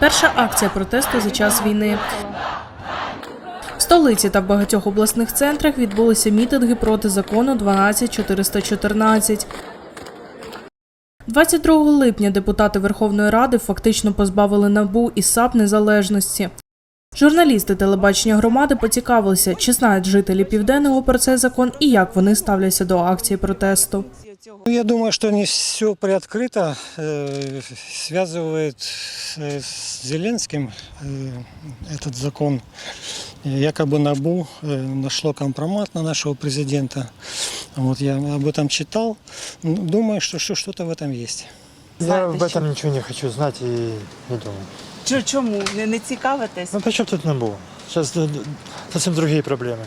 Перша акція протесту за час війни. В столиці та в багатьох обласних центрах відбулися мітинги проти закону 12414. 22 липня депутати Верховної Ради фактично позбавили НАБУ і САП незалежності. Журналісти телебачення громади поцікавилися, чи знають жителі південного про цей закон і як вони ставляться до акції протесту. Ну, Я думаю, что не все приоткрыто. э, Связывает с с Зеленским э, этот закон. Якобы НАБУ э, нашло компромат на нашего президента. Вот я об этом читал. Ну, Думаю, что что- что-то в этом есть. Я Знаєте, об що? этом ничего не хочу знать и не думаю. Чо- Чому? Не, не цікавитесь? Ну, чем тут НАБУ? Сейчас совсем другие проблемы.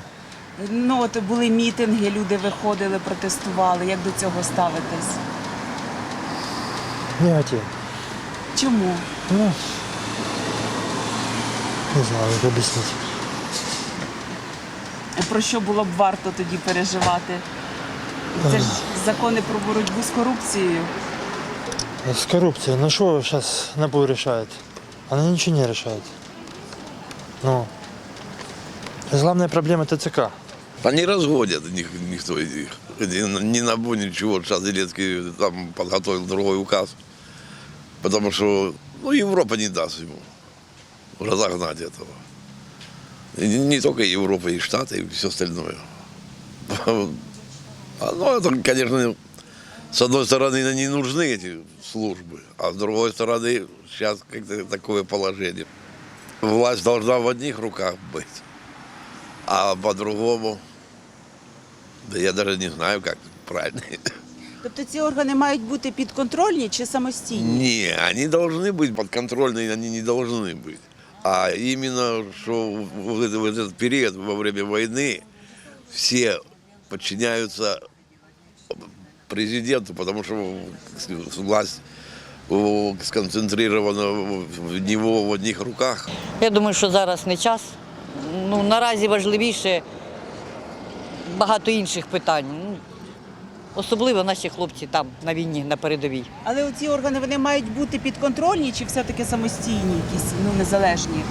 Ну, от були мітинги, люди виходили, протестували. Як до цього ставитесь? Негатив. Чому? Ну, не знаю, как объяснить. Про що було б варто тоді переживати? Це ж закони про боротьбу з корупцією. С коррупцией. Ну что сейчас НАБУ решает? Она ничего не решает. Ну, главная проблема ТЦК. Не разводят них, никто из них. Ни, ни НАБУ, ничего. Сейчас Зеленский там подготовил другой указ. Потому что ну, Европа не даст ему разогнать этого. И не, только Европа, и Штаты, и все остальное. Ну, это, конечно, с одной стороны, не нужны эти службы, а с другой стороны, сейчас как-то такое положение. Власть должна в одних руках быть, а по-другому, да я даже не знаю, как правильно. Тобто ці органи мають бути підконтрольні чи самостійні? Не, они должны быть подконтрольные, они не должны быть. А именно, что в этот, в этот период, во время войны, все подчиняются президенту, потому что власть сконцентрирована в него в одних руках. Я думаю, що зараз не час. Ну, наразі важливіше багато інших питань. Ну, особливо наші хлопці там на війні, на передовій. Але ці органи вони мають бути підконтрольні чи все-таки самостійні, якісь ну незалежні?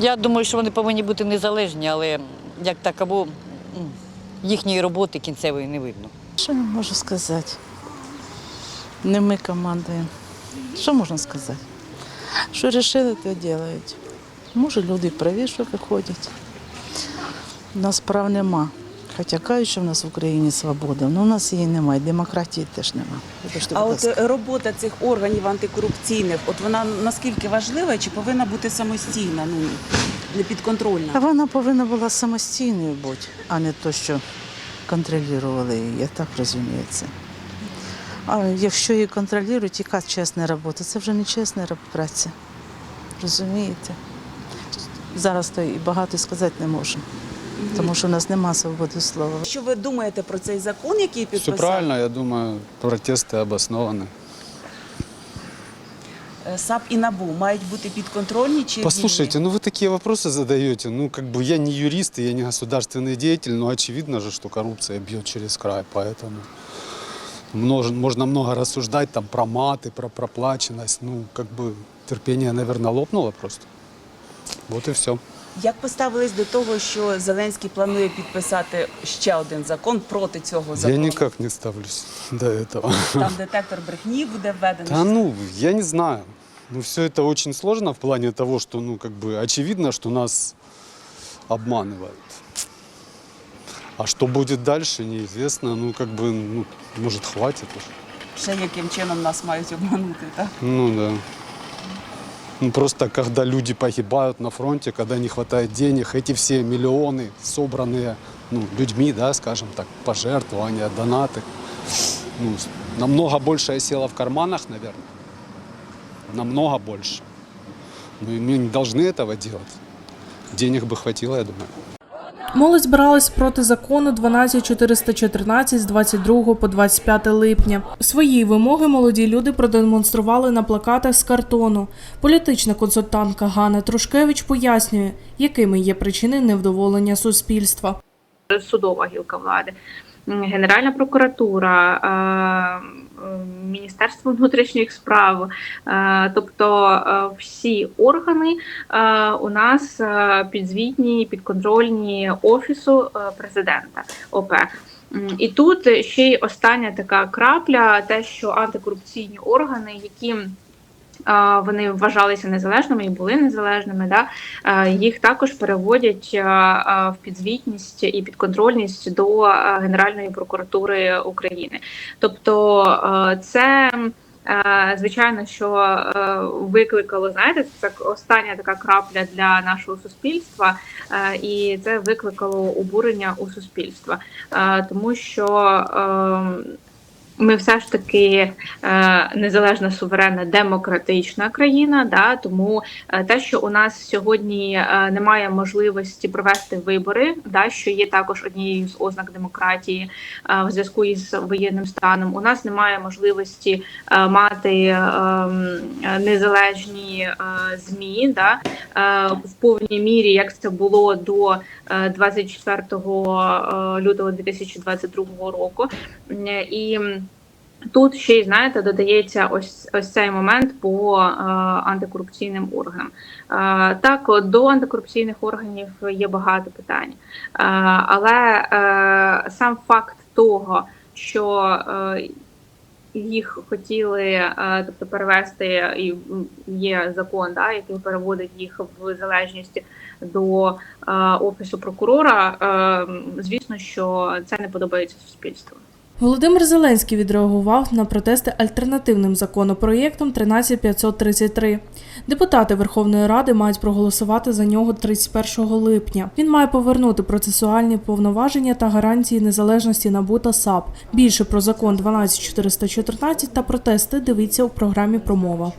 Я думаю, що вони повинні бути незалежні, але як таково м, їхньої роботи кінцевої не видно. Що я можу сказати? Не ми командуємо. Що можна сказати? Що вирішили, то роблять. Може, люди праві, що виходять. У нас прав нема. Хоча кажуть, що в нас в Україні свобода, але у нас її немає, демократії теж немає. Вибачте, А будь от ласка. е, робота цих органів антикорупційних, от вона наскільки важлива, чи повинна бути самостійна, ну не А підконтрольна? вона повинна була самостійною бути, а не то, що контролювали її, я так розумію це. А якщо її контролюють, яка чесна робота? Це вже не чесна роб- праця. Розумієте? Зараз то і багато сказати не можемо, тому що в нас немає свободи слова. Що ви думаєте про цей закон, який Все підписав правильно, я думаю, протесты обоснованы. Е, САП і НАБУ? Мають бути підконтрольні чи Послушайте, вільні? ну вы такие вопросы задаете. Ну, как бы я не юрист, и я не государственный деятель, но очевидно же, что коррупция бьет через край, поэтому множ- можно много рассуждать там про маты, про проплаченность. Ну, как бы терпение, наверное, лопнуло просто. Вот и все. Як поставились до того, що Зеленський планує підписати ще один закон проти цього Я закону? никак не ставлюсь до этого. Там детектор брехні буде введений. Да ну, я не знаю. Ну, все это очень сложно в плане того, что, ну, как бы очевидно, что нас обманывают. А что будет дальше, неизвестно. Ну, как бы, ну, может, хватит уже. Ще яким чином нас мають обманути, так? Ну, да. Ну, просто когда люди погибают на фронте, когда не хватает денег, эти все миллионы, собранные ну, людьми, да, скажем так, пожертвования, донаты, ну, намного больше осело в карманах, наверное. Намного больше. Ну, и мы не должны этого делать. Денег бы хватило, я думаю. Молодь збиралась проти закону 12414 з 22 по 25 липня. Свої вимоги молоді люди продемонстрували на плакатах з картону. Політична консультантка Ганна Трушкевич пояснює, якими є причини невдоволення суспільства. судова гілка влади, Генеральна прокуратура, е, Міністерство внутрішніх справ, е, тобто е, всі органи е, у нас підзвітні, підконтрольні офісу президента ОП. І тут ще й остання така крапля, те, що антикорупційні органи, які вони вважалися незалежними і були незалежними, да, їх також переводять в підзвітність і підконтрольність до Генеральної прокуратури України. Тобто це. Звичайно, що викликало, знаєте, це остання така крапля для нашого суспільства, і це викликало обурення у суспільства, тому що е, ми все ж таки е, незалежна, суверенна, демократична країна. Да, тому е, те, що у нас сьогодні е, немає можливості провести вибори, да, що є також однією з ознак демократії е, в зв'язку із воєнним станом. У нас немає можливості мати незалежні змі да, в повній мірі, як це було до е, 24 е, лютого 2022 року. І Тут ще й знаєте, додається ось ось цей момент по е, антикорупційним органам. Е, так, до антикорупційних органів є багато питань, е, але е, сам факт того, що е, їх хотіли, е, тобто перевести, і є закон, да, який переводить їх в залежність до е, офісу прокурора. Е, звісно, що це не подобається суспільству. Володимир Зеленський відреагував на протести альтернативним законопроєктом 13533. Депутати Верховної Ради мають проголосувати за нього 31 липня. Він має повернути процесуальні повноваження та гарантії незалежності НАБУ та САП. Більше про закон 12414 та протести дивіться у програмі Промова.